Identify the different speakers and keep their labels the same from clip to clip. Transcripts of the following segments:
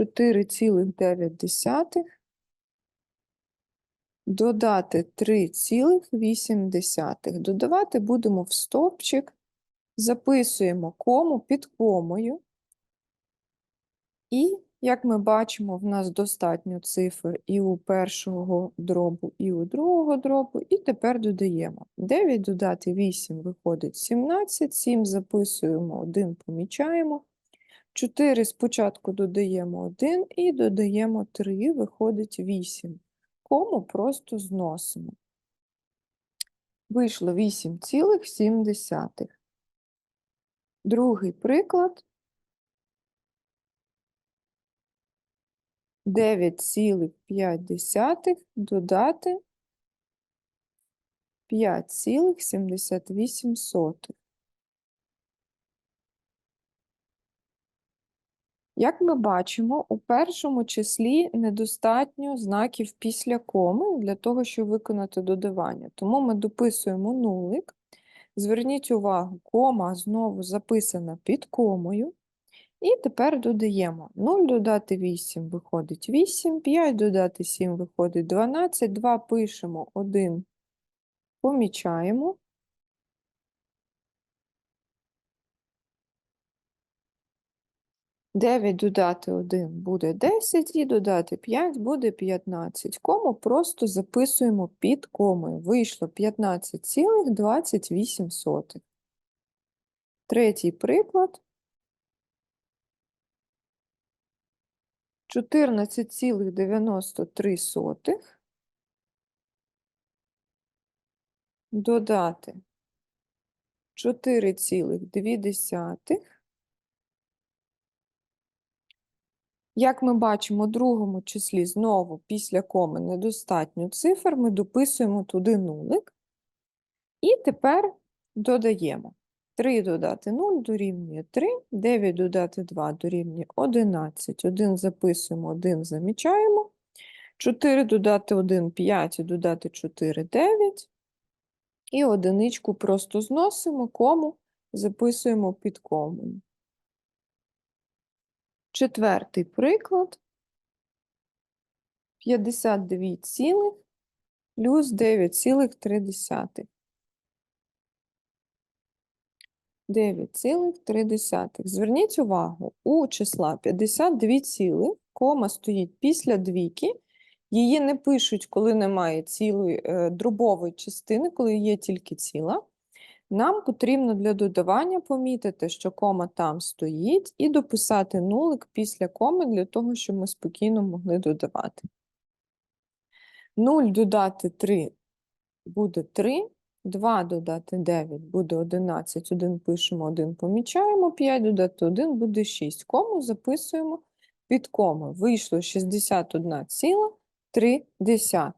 Speaker 1: 4,9. Додати 3,8. Додавати будемо в стовпчик. Записуємо кому під комою. І, як ми бачимо, в нас достатньо цифр і у першого дробу, і у другого дробу. І тепер додаємо. 9 додати 8 виходить 17, 7 записуємо, 1 помічаємо. 4 спочатку додаємо 1 і додаємо 3, виходить 8. Кому просто зносимо. Вийшло 8,7. Другий приклад. 9,5 додати 5,78. Як ми бачимо, у першому числі недостатньо знаків після коми для того, щоб виконати додавання. Тому ми дописуємо нулик. Зверніть увагу, кома знову записана під комою. І тепер додаємо 0 додати 8 виходить 8, 5 додати 7 виходить 12, 2 пишемо, 1 помічаємо. Дев'ять додати 1 буде 10 і додати 5 буде 15. Кому просто записуємо під комою. Вийшло 15,28. Третій приклад. 14,93 додати 4,2. Як ми бачимо, у другому числі знову після коми недостатньо цифр, ми дописуємо туди нулик. І тепер додаємо. 3 додати 0 дорівнює 3, 9 додати 2 дорівнює 11. 1 записуємо, 1 замічаємо. 4 додати 1 – 5, додати 4 – 9. І одиничку просто зносимо, кому записуємо під комою. Четвертий приклад. 52 цілих плюс 9,3. 9,3. Зверніть увагу, у числа 52 цілих, кома стоїть після двійки, її не пишуть, коли немає цілої е, дробової частини, коли є тільки ціла. Нам потрібно для додавання помітити, що кома там стоїть, і дописати нулик після коми для того, щоб ми спокійно могли додавати. 0 додати 3 буде 3, 2 додати 9 буде 11, 1 пишемо, 1 помічаємо, 5 додати 1 буде 6. Кому записуємо під кому. Вийшло 61,3.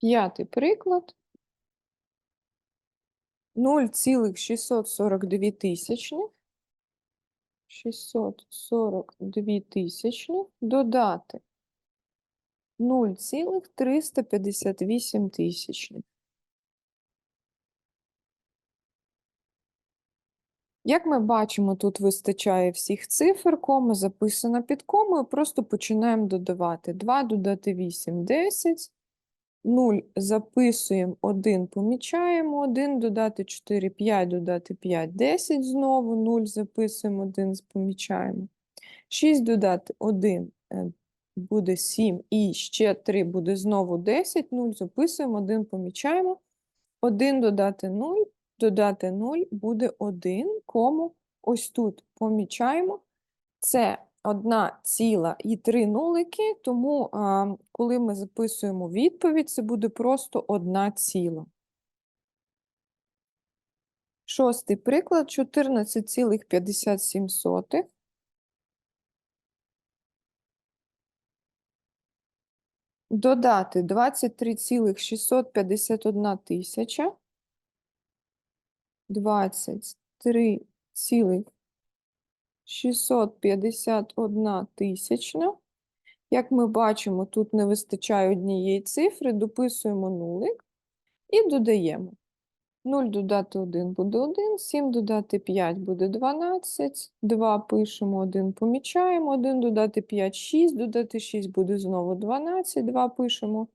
Speaker 1: П'ятий приклад. 0,642 тисячних. 642 тисячних додати 0,358 тисячних. Як ми бачимо, тут вистачає всіх цифр, кома записана під комою, просто починаємо додавати. 2 додати 8 – 10, 0 записуємо, 1 помічаємо, 1 додати 4 – 5, додати 5 – 10 знову, 0 записуємо, 1 помічаємо. 6 додати 1 е, буде 7 і ще 3 буде знову 10, 0 записуємо, 1 помічаємо. 1 додати 0, додати 0 буде 1, кому ось тут помічаємо. Це одна ціла і три нулики, тому коли ми записуємо відповідь, це буде просто одна ціла. Шостий приклад 14,57. Додати 23,651 тисяча. 23,651 тисячна. Як ми бачимо, тут не вистачає однієї цифри, дописуємо нулик і додаємо. 0 додати 1 буде 1, 7 додати 5 буде 12, 2 пишемо, 1 помічаємо, 1 додати 5 – 6, додати 6 буде знову 12, 2 пишемо,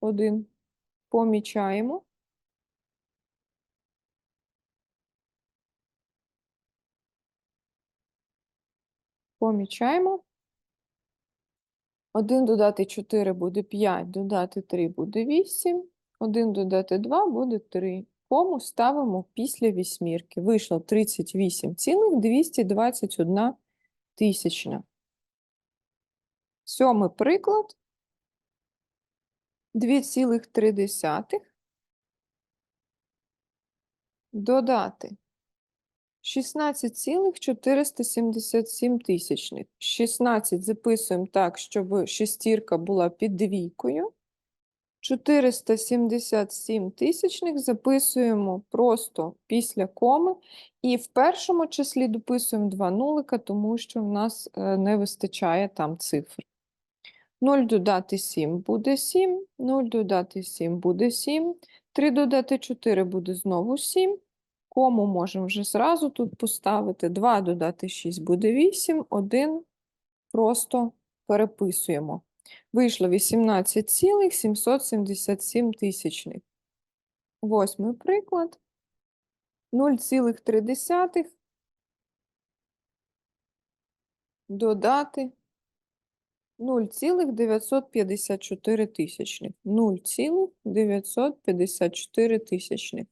Speaker 1: 1 помічаємо. Помічаємо. 1 додати 4 буде 5, додати 3 буде 8, 1 додати 2 буде 3. Кому ставимо після вісьмірки. Вийшло 38,221 тисячна. Сьомий приклад. 2,3 додати 16,477 тисячних. 16 записуємо так, щоб шестірка була під двійкою. 477 тисячних записуємо просто після коми. І в першому числі дописуємо два нулика, тому що в нас е, не вистачає там цифр. 0 додати 7 буде 7, 0 додати 7 буде 7, 3 додати 4 буде знову 7. Кому можемо вже зразу тут поставити. 2 додати 6 буде 8, 1 просто переписуємо. Вийшло 18,777 тисячних. Восьмий приклад. 0,3 додати 0,954 тисячних. 0,954 тисячних.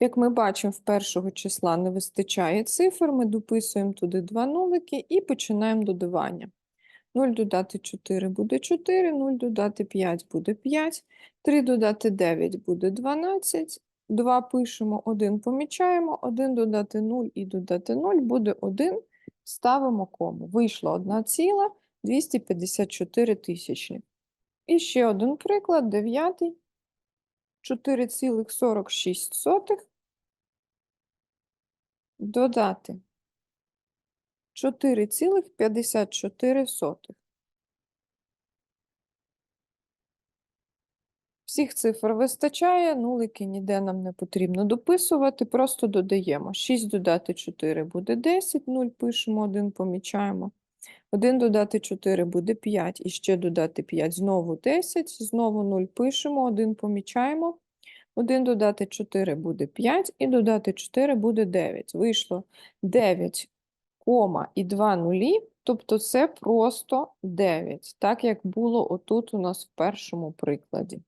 Speaker 1: Як ми бачимо, в першого числа не вистачає цифр, ми дописуємо туди два нулики і починаємо додавання. 0 додати 4 буде 4, 0 додати 5 буде 5, 3 додати 9 буде 12, 2 пишемо, 1 помічаємо, 1 додати 0 і додати 0 буде 1, ставимо кому. Вийшло 1 ціла 254 тисячні. І ще один приклад, дев'ятий. 4,46 додати 4,54. Всіх цифр вистачає, нулики ніде нам не потрібно дописувати, просто додаємо. 6 додати 4 буде 10, 0 пишемо, 1 помічаємо. 1 додати 4 буде 5, і ще додати 5, знову 10, знову 0 пишемо, 1 помічаємо. 1 додати 4 буде 5, і додати 4 буде 9. Вийшло 9, кома і 2 нулі, тобто це просто 9, так як було отут у нас в першому прикладі.